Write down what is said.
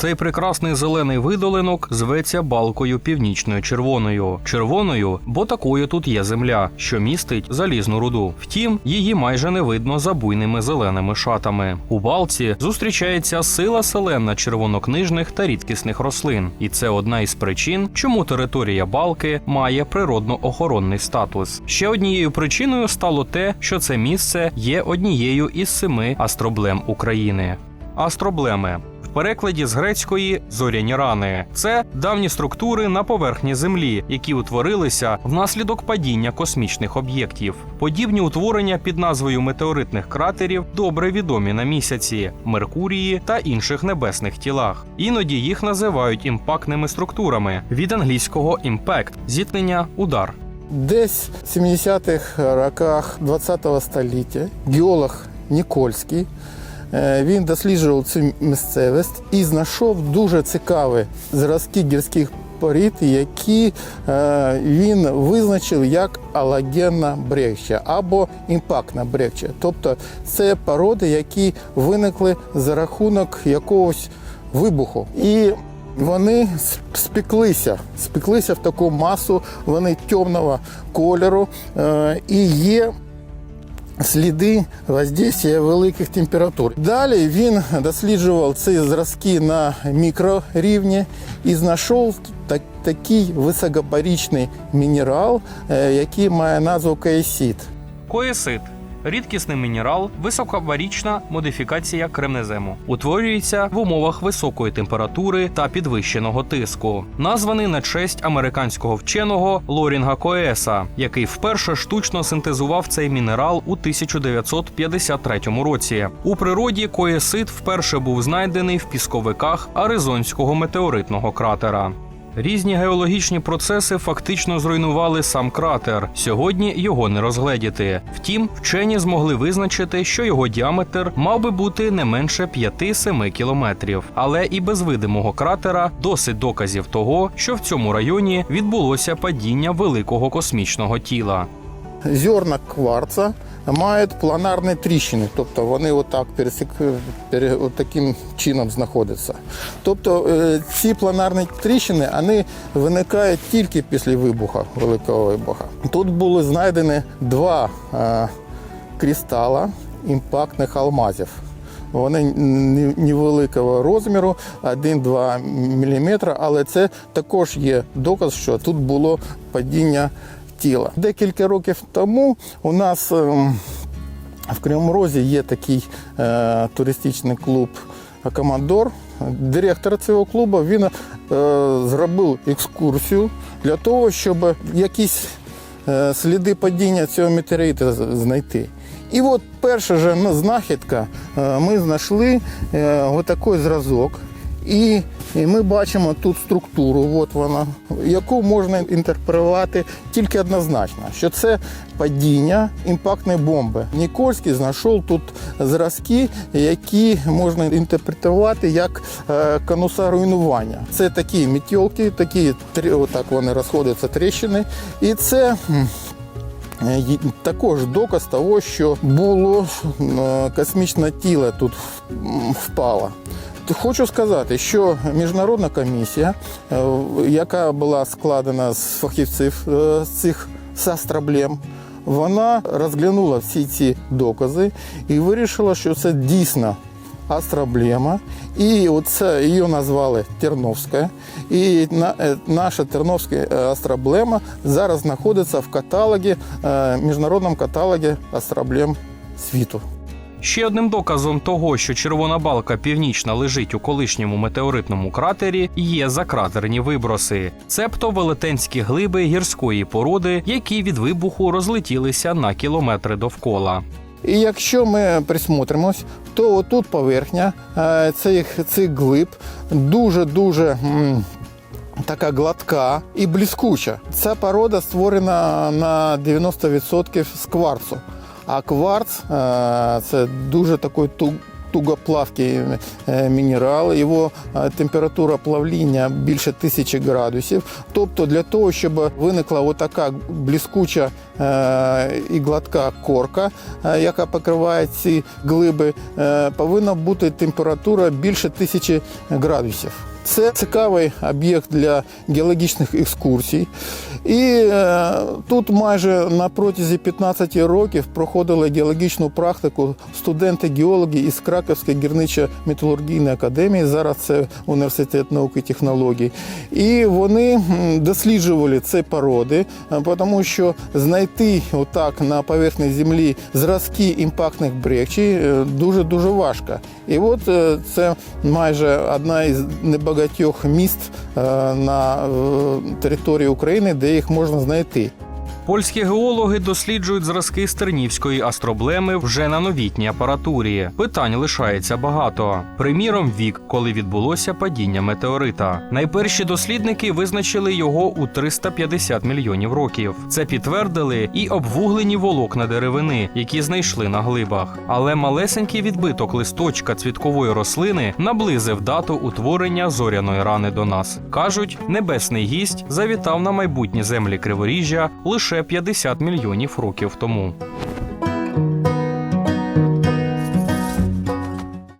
Цей прекрасний зелений видолинок зветься балкою північною червоною. Червоною, бо такою тут є земля, що містить залізну руду. Втім, її майже не видно за буйними зеленими шатами. У балці зустрічається сила селена червонокнижних та рідкісних рослин, і це одна із причин, чому територія балки має природно-охоронний статус. Ще однією причиною стало те, що це місце є однією із семи астроблем України. Астроблеми перекладі з грецької зоряні рани це давні структури на поверхні Землі, які утворилися внаслідок падіння космічних об'єктів. Подібні утворення під назвою метеоритних кратерів добре відомі на місяці, Меркурії та інших небесних тілах. Іноді їх називають імпактними структурами від англійського impact – зіткнення удар. Десь в 70-х роках 20-го століття геолог Нікольський він досліджував цю місцевість і знайшов дуже цікаві зразки гірських порід, які е, він визначив як алагенна брегча або імпактна брегча. Тобто це породи, які виникли за рахунок якогось вибуху. І вони спеклися, спеклися в таку масу, вони темного кольору е, і є сліди воздействия великих температур. Далі він досліджував ці зразки на мікрорівні і знайшов так, такий високопарічний мінерал, е, який має назву каесит. Коесит рідкісний мінерал, високобарічна модифікація кремнезему. Утворюється в умовах високої температури та підвищеного тиску. Названий на честь американського вченого Лорінга Коеса, який вперше штучно синтезував цей мінерал у 1953 році. У природі коесит вперше був знайдений в пісковиках Аризонського метеоритного кратера. Різні геологічні процеси фактично зруйнували сам кратер. Сьогодні його не розгледіти. Втім, вчені змогли визначити, що його діаметр мав би бути не менше 5-7 кілометрів. Але і без видимого кратера досить доказів того, що в цьому районі відбулося падіння великого космічного тіла. Зерна кварца мають планарні тріщини, тобто вони отак пересік, пере, таким чином знаходяться. Тобто е, ці планарні тріщини вони виникають тільки після вибуху, великого вибуху. Тут були знайдені два е, кристала імпактних алмазів. Вони невеликого розміру, 1-2 мм, але це також є доказ, що тут було падіння тіла. Декілька років тому у нас ем, в Кривому Розі є такий е, туристичний клуб Командор. Директор цього клубу він е, зробив екскурсію для того, щоб якісь е, сліди падіння цього метеорита знайти. І от перша же ну, знахідка, ми знайшли отакий зразок. І, ми бачимо тут структуру, от вона, яку можна інтерпретувати тільки однозначно, що це падіння імпактної бомби. Нікольський знайшов тут зразки, які можна інтерпретувати як е, конуса руйнування. Це такі мітьолки, такі отак вони розходяться тріщини. І це. Е, Також доказ того, що було е, космічне тіло тут впало. Хочу сказати, що міжнародна комісія, е, яка була складена з фахівців е, цих з астроблем, вона розглянула всі ці докази і вирішила, що це дійсно астроблема. І оце її назвали Терновська. І е, наша Терновська астроблема зараз знаходиться в каталогі, міжнародному каталогі астроблем світу. Ще одним доказом того, що червона балка північна лежить у колишньому метеоритному кратері, є закратерні виброси, цебто велетенські глиби гірської породи, які від вибуху розлетілися на кілометри довкола. І якщо ми присмотримось, то отут поверхня е, цих, цих глиб дуже-дуже така гладка і блискуча. Ця порода створена на 90% з кварцу. А кварц е, це дуже такий ту- тугоплавкий е, мінерал, його е, температура плавління більше тисячі градусів. Тобто для того, щоб виникла отака блискуча і гладка корка, яка покриває ці глиби, повинна бути температура більше тисячі градусів. Це цікавий об'єкт для геологічних екскурсій. І е, тут майже на протязі 15 років проходили геологічну практику студенти-геологи із Краковської гірничо-металургійної академії. Зараз це університет науки і технологій. І вони досліджували ці породи, е, тому що знайти отак на поверхні землі зразки імпактних брекчей дуже дуже важко. І от е, це майже одна із небагатьох міст е, на е, території України, де їх можна знайти. Польські геологи досліджують зразки стернівської астроблеми вже на новітній апаратурі. Питань лишається багато. Приміром, вік, коли відбулося падіння метеорита. Найперші дослідники визначили його у 350 мільйонів років. Це підтвердили і обвуглені волокна деревини, які знайшли на глибах. Але малесенький відбиток листочка цвіткової рослини наблизив дату утворення зоряної рани до нас. кажуть, небесний гість завітав на майбутні землі Криворіжжя лише 50 мільйонів років тому.